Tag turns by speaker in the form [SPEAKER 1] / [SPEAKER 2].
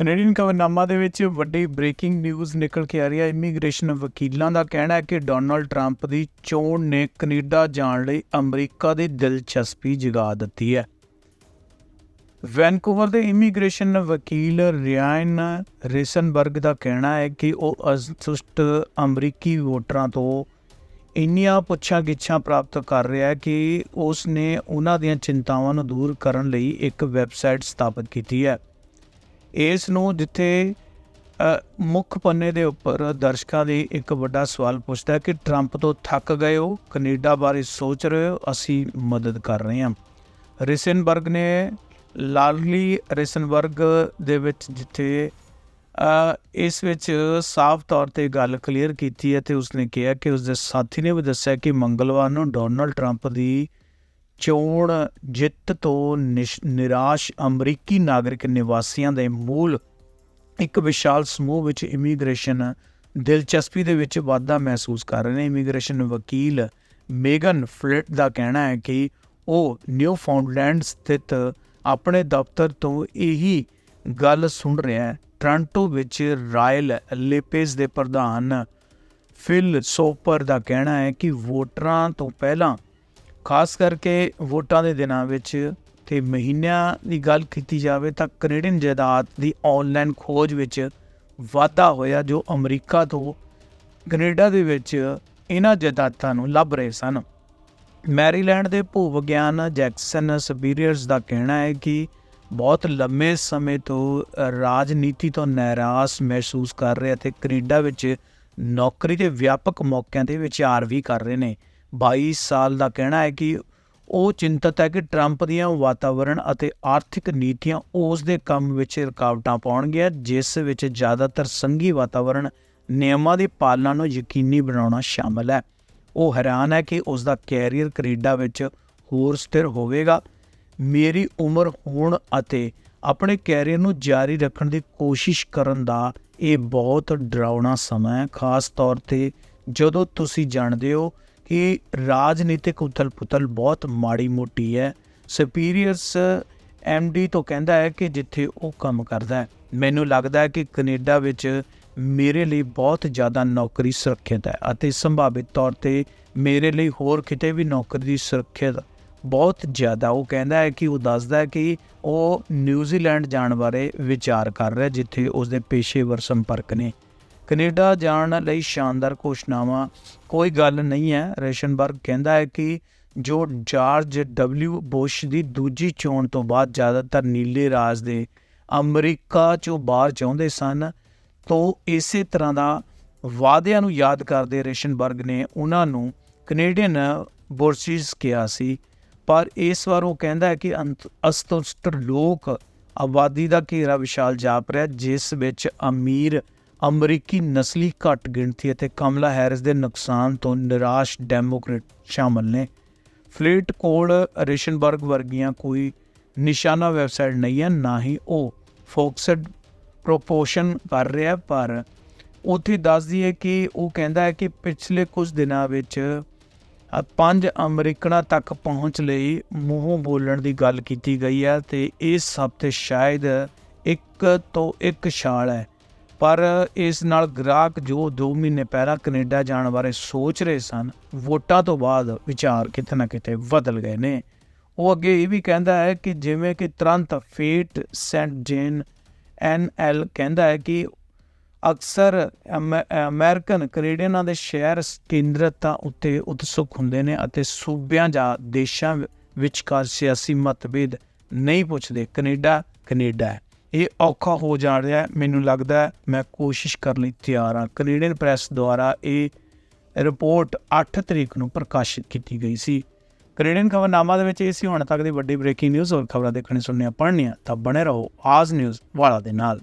[SPEAKER 1] Canadian ਖਬਰਨਾਮਾ ਦੇ ਵਿੱਚ ਵੱਡੀ ਬ੍ਰੇਕਿੰਗ ਨਿਊਜ਼ ਨਿਕਲ ਕੇ ਆ ਰਹੀ ਹੈ। ਇਮੀਗ੍ਰੇਸ਼ਨ ਵਕੀਲਾਂ ਦਾ ਕਹਿਣਾ ਹੈ ਕਿ ਡੋਨਲਡ ਟਰੰਪ ਦੀ ਚੋਣ ਨੇ ਕੈਨੇਡਾ ਜਾਣ ਲਈ ਅਮਰੀਕਾ ਦੀ ਦਿਲਚਸਪੀ ਜਗਾ ਦਿੱਤੀ ਹੈ। ਵੈਨਕੂਵਰ ਦੇ ਇਮੀਗ੍ਰੇਸ਼ਨ ਵਕੀਲ ਰਿਆਨ ਰੇਸਨਬਰਗ ਦਾ ਕਹਿਣਾ ਹੈ ਕਿ ਉਹ ਅਸੰਤੁਸ਼ਟ ਅਮਰੀਕੀ ਵੋਟਰਾਂ ਤੋਂ ਇੰਨੀਆਂ ਪੁੱਛਾਂ ਗਿੱਛਾਂ ਪ੍ਰਾਪਤ ਕਰ ਰਿਹਾ ਹੈ ਕਿ ਉਸ ਨੇ ਉਹਨਾਂ ਦੀਆਂ ਚਿੰਤਾਵਾਂ ਨੂੰ ਦੂਰ ਕਰਨ ਲਈ ਇੱਕ ਵੈਬਸਾਈਟ ਸਥਾਪਿਤ ਕੀਤੀ ਹੈ। ਇਸ ਨੂੰ ਜਿੱਥੇ ਮੁੱਖ ਪੰਨੇ ਦੇ ਉੱਪਰ ਦਰਸ਼ਕਾਂ ਲਈ ਇੱਕ ਵੱਡਾ ਸਵਾਲ ਪੁੱਛਦਾ ਕਿ ਟਰੰਪ ਤੋਂ ਥੱਕ ਗਏ ਹੋ, ਕੈਨੇਡਾ ਬਾਰੇ ਸੋਚ ਰਹੇ ਹੋ, ਅਸੀਂ ਮਦਦ ਕਰ ਰਹੇ ਹਾਂ। ਰਿਸਨਬਰਗ ਨੇ ਲਾਰਲੀ ਰਿਸਨਬਰਗ ਦੇ ਵਿੱਚ ਜਿੱਥੇ ਇਸ ਵਿੱਚ ਸਾਫ਼ ਤੌਰ ਤੇ ਗੱਲ ਕਲੀਅਰ ਕੀਤੀ ਹੈ ਤੇ ਉਸਨੇ ਕਿਹਾ ਕਿ ਉਸਦੇ ਸਾਥੀ ਨੇ ਵੀ ਦੱਸਿਆ ਕਿ ਮੰਗਲਵਾਰ ਨੂੰ ਡੋਨਲਡ ਟਰੰਪ ਦੀ ਚੋਣ ਜਿੱਤ ਤੋਂ ਨਿਸ਼- ਨਿਰਾਸ਼ ਅਮਰੀਕੀ ਨਾਗਰਿਕ ਨਿਵਾਸੀਆਂ ਦੇ ਮੂਲ ਇੱਕ ਵਿਸ਼ਾਲ ਸਮੂਹ ਵਿੱਚ ਇਮੀਗ੍ਰੇਸ਼ਨ ਦਿਲਚਸਪੀ ਦੇ ਵਿੱਚ ਵਾਧਾ ਮਹਿਸੂਸ ਕਰ ਰਹੇ ਨੇ। ਇਮੀਗ੍ਰੇਸ਼ਨ ਵਕੀਲ ਮੇਗਨ ਫਲਿਟ ਦਾ ਕਹਿਣਾ ਹੈ ਕਿ ਉਹ ਨਿਊ ਫਾਊਂਡਲੈਂਡ ਸਥਿਤ ਆਪਣੇ ਦਫ਼ਤਰ ਤੋਂ ਇਹੀ ਗੱਲ ਸੁਣ ਰਿਹਾ ਹੈ। ਟ੍ਰਾਂਟੋ ਵਿੱਚ ਰਾਇਲ ਲਿਪੇਜ਼ ਦੇ ਪ੍ਰਧਾਨ ਫਿਲ ਸੋਪਰ ਦਾ ਕਹਿਣਾ ਹੈ ਕਿ ਵੋਟਰਾਂ ਤੋਂ ਪਹਿਲਾਂ ਖਾਸ ਕਰਕੇ ਵੋਟਾਂ ਦੇ ਦਿਨਾਂ ਵਿੱਚ ਤੇ ਮਹੀਨਿਆਂ ਦੀ ਗੱਲ ਕੀਤੀ ਜਾਵੇ ਤਾਂ ਕੈਨੇਡੀਅਨ ਜਾਇਦਾਦ ਦੀ ਆਨਲਾਈਨ ਖੋਜ ਵਿੱਚ ਵਾਧਾ ਹੋਇਆ ਜੋ ਅਮਰੀਕਾ ਤੋਂ ਕੈਨੇਡਾ ਦੇ ਵਿੱਚ ਇਹਨਾਂ ਜਾਇਦਾਦਾਂ ਨੂੰ ਲੱਭ ਰਹੇ ਸਨ। ਮੈਰੀਲੈਂਡ ਦੇ ਭੂ ਵਿਗਿਆਨ ਜੈਕਸਨ ਸਪੀਰੀਅਰਸ ਦਾ ਕਹਿਣਾ ਹੈ ਕਿ ਬਹੁਤ ਲੰਮੇ ਸਮੇਂ ਤੋਂ ਰਾਜਨੀਤੀ ਤੋਂ ਨਿਰਾਸ਼ ਮਹਿਸੂਸ ਕਰ ਰਹੇ ਅਤੇ ਕੈਨੇਡਾ ਵਿੱਚ ਨੌਕਰੀ ਦੇ ਵਿਆਪਕ ਮੌਕਿਆਂ ਤੇ ਵਿਚਾਰ ਵੀ ਕਰ ਰਹੇ ਨੇ। 22 ਸਾਲ ਦਾ ਕਹਿਣਾ ਹੈ ਕਿ ਉਹ ਚਿੰਤਤ ਹੈ ਕਿ ਟਰੰਪ ਦੀਆਂ ਵਾਤਾਵਰਣ ਅਤੇ ਆਰਥਿਕ ਨੀਤੀਆਂ ਉਸ ਦੇ ਕੰਮ ਵਿੱਚ ਰੁਕਾਵਟਾਂ ਪਾਉਣਗੀਆਂ, ਜਿਸ ਵਿੱਚ ਜ਼ਿਆਦਾਤਰ ਸੰਘੀ ਵਾਤਾਵਰਣ ਨਿਯਮਾਂ ਦੀ ਪਾਲਣਾ ਨੂੰ ਯਕੀਨੀ ਬਣਾਉਣਾ ਸ਼ਾਮਲ ਹੈ। ਉਹ ਹੈਰਾਨ ਹੈ ਕਿ ਉਸ ਦਾ ਕੈਰੀਅਰ ਕੈਨੇਡਾ ਵਿੱਚ ਹੋਰ ਸਥਿਰ ਹੋਵੇਗਾ। ਮੇਰੀ ਉਮਰ ਹੋਣ ਅਤੇ ਆਪਣੇ ਕੈਰੀਅਰ ਨੂੰ ਜਾਰੀ ਰੱਖਣ ਦੀ ਕੋਸ਼ਿਸ਼ ਕਰਨ ਦਾ ਇਹ ਬਹੁਤ ਡਰਾਉਣਾ ਸਮਾਂ ਹੈ। ਖਾਸ ਤੌਰ ਤੇ ਜਦੋਂ ਤੁਸੀਂ ਜਾਣਦੇ ਹੋ ਕਿ ਰਾਜਨੀਤਿਕ ਉਥਲ-ਪੁਥਲ ਬਹੁਤ ਮਾੜੀ ਮੋਟੀ ਹੈ। ਸੁਪੀਰੀਅਰਸ ਐਮਡੀ ਤੋਂ ਕਹਿੰਦਾ ਹੈ ਕਿ ਜਿੱਥੇ ਉਹ ਕੰਮ ਕਰਦਾ ਹੈ, ਮੈਨੂੰ ਲੱਗਦਾ ਹੈ ਕਿ ਕੈਨੇਡਾ ਵਿੱਚ ਮੇਰੇ ਲਈ ਬਹੁਤ ਜ਼ਿਆਦਾ ਨੌਕਰੀ ਸੁਰੱਖਿਅਤ ਹੈ ਅਤੇ ਸੰਭਾਵਿਤ ਤੌਰ ਤੇ ਮੇਰੇ ਲਈ ਹੋਰ ਕਿਤੇ ਵੀ ਨੌਕਰੀ ਦੀ ਸੁਰੱਖਿਅਤ ਬਹੁਤ ਜ਼ਿਆਦਾ। ਉਹ ਕਹਿੰਦਾ ਹੈ ਕਿ ਉਹ ਦੱਸਦਾ ਹੈ ਕਿ ਉਹ ਨਿਊਜ਼ੀਲੈਂਡ ਜਾਣ ਬਾਰੇ ਵਿਚਾਰ ਕਰ ਰਿਹਾ ਜਿੱਥੇ ਉਸ ਦੇ ਪੇਸ਼ੇਵਰ ਸੰਪਰਕ ਨੇ। ਕੈਨੇਡਾ ਜਾਣ ਲਈ ਸ਼ਾਨਦਾਰ ਘੋਸ਼ਣਾਵਾਂ। ਕੋਈ ਗੱਲ ਨਹੀਂ ਹੈ, ਰੇਸ਼ਨਬਰਗ ਕਹਿੰਦਾ ਹੈ ਕਿ ਜੋ ਜਾਰਜ ਡਬਲਯੂ ਬੁਸ਼ ਦੀ ਦੂਜੀ ਚੋਣ ਤੋਂ ਬਾਅਦ ਜ਼ਿਆਦਾਤਰ ਨੀਲੇ ਰਾਜ ਦੇ ਅਮਰੀਕਾ ਚੋਂ ਬਾਹਰ ਚਾਹੁੰਦੇ ਸਨ, ਤੋਂ ਇਸੇ ਤਰ੍ਹਾਂ ਦਾ ਵਾਅਦਿਆਂ ਨੂੰ ਯਾਦ ਕਰਦੇ ਰੇਸ਼ਨਬਰਗ ਨੇ ਉਹਨਾਂ ਨੂੰ ਕੈਨੇਡੀਅਨ ਬੋਰਸਿਸ ਕਿਹਾ ਸੀ। ਪਰ ਇਸ ਵਾਰ ਉਹ ਕਹਿੰਦਾ ਹੈ ਕਿ ਅੰਤ- ਅਸੰਤੁਸ਼ਟ ਲੋਕ ਆਬਾਦੀ ਦਾ ਘੇਰਾ ਵਿਸ਼ਾਲ ਜਾਪ ਰਿਹਾ, ਜਿਸ ਵਿੱਚ ਅਮੀਰ ਅਮਰੀਕੀ ਨਸਲੀ ਘੱਟ ਗਿਣਤੀ ਅਤੇ ਕਮਲਾ ਹੈਰਿਸ ਦੇ ਨੁਕਸਾਨ ਤੋਂ ਨਿਰਾਸ਼ ਡੈਮੋਕ੍ਰੇਟ ਸ਼ਾਮਲ ਨੇ। ਫਲੀਟ ਕੋਲ ਰੇਸ਼ਨਬਰਗ ਵਰਗੀਆਂ ਕੋਈ ਨਿਸ਼ਾਨਾ ਵੈਬਸਾਈਟ ਨਹੀਂ ਹੈ, ਨਾ ਹੀ ਉਹ ਫੋਕਸਡ ਪ੍ਰੋਪੋਸ਼ਨ ਕਰ ਰਿਹਾ, ਪਰ ਉੱਥੇ ਦੱਸਦੀ ਹੈ ਕਿ ਉਹ ਕਹਿੰਦਾ ਹੈ ਕਿ ਪਿਛਲੇ ਕੁਝ ਦਿਨਾਂ ਵਿੱਚ ਪੰਜ ਅਮਰੀਕਨਾਂ ਤੱਕ ਪਹੁੰਚ ਲਈ ਮੂੰਹੋਂ ਬੋਲਣ ਦੀ ਗੱਲ ਕੀਤੀ ਗਈ ਹੈ ਤੇ ਇਸ ਹਫ਼ਤੇ ਸ਼ਾਇਦ ਇੱਕ ਤੋਂ ਇੱਕ ਛਾਲ ਹੈ। ਪਰ ਇਸ ਨਾਲ ਗ੍ਰਾਹਕ ਜੋ 2 ਮਹੀਨੇ ਪਹਿਲਾਂ ਕੈਨੇਡਾ ਜਾਣ ਬਾਰੇ ਸੋਚ ਰਹੇ ਸਨ, ਵੋਟਾਂ ਤੋਂ ਬਾਅਦ ਵਿਚਾਰ ਕਿਤੇ ਨਾ ਕਿਤੇ ਬਦਲ ਗਏ ਨੇ। ਉਹ ਅੱਗੇ ਇਹ ਵੀ ਕਹਿੰਦਾ ਹੈ ਕਿ ਜਿਵੇਂ ਕਿ ਤੁਰੰਤ ਫੇਟ ਸੈਂਟ ਜੇਨ ਐਨਐਲ ਕਹਿੰਦਾ ਹੈ ਕਿ ਅਕਸਰ ਅਮੈ- ਅਮਰੀਕਨ ਕੈਨੇਡੀਅਨਾਂ ਦੇ ਸ਼ਹਿਰ ਕੇਂਦਰਤਾ ਉੱਤੇ ਉਤਸੁਕ ਹੁੰਦੇ ਨੇ ਅਤੇ ਸੂਬਿਆਂ ਜਾਂ ਦੇਸ਼ਾਂ ਵਿਚਕਾਰ ਸਿਆਸੀ ਮਤਭੇਦ ਨਹੀਂ ਪੁੱਛਦੇ। Canada Canada. ਹੈ ਇਹ ਔਖਾ ਹੋ ਜਾ ਰਿਹਾ ਮੈਨੂੰ ਲੱਗਦਾ ਮੈਂ ਕੋਸ਼ਿਸ਼ ਕਰਨ ਲਈ ਤਿਆਰ ਹਾਂ। ਕੈਨੇਡੀਅਨ ਪ੍ਰੈਸ ਦੁਆਰਾ ਇਹ ਰਿਪੋਰਟ 8 ਤਰੀਕ ਨੂੰ ਪ੍ਰਕਾਸ਼ਿਤ ਕੀਤੀ ਗਈ ਸੀ। ਕੈਨੇਡੀਅਨ ਖਬਰਨਾਮਾ ਦੇ ਵਿੱਚ ਇਹ ਸੀ, ਹੁਣ ਤੱਕ ਦੀ ਵੱਡੀ ਬ੍ਰੇਕਿੰਗ ਨਿਊਜ਼ ਹੋਰ ਖਬਰਾਂ ਦੇਖਣੀ ਸੁਣਨੀਆਂ ਪੜ੍ਹਨੀਆਂ ਤਾਂ ਬਣੇ ਰਹੋ ਆਜ਼ ਨਿਊਜ਼ ਵਾਲਾ ਦੇ ਨਾਲ।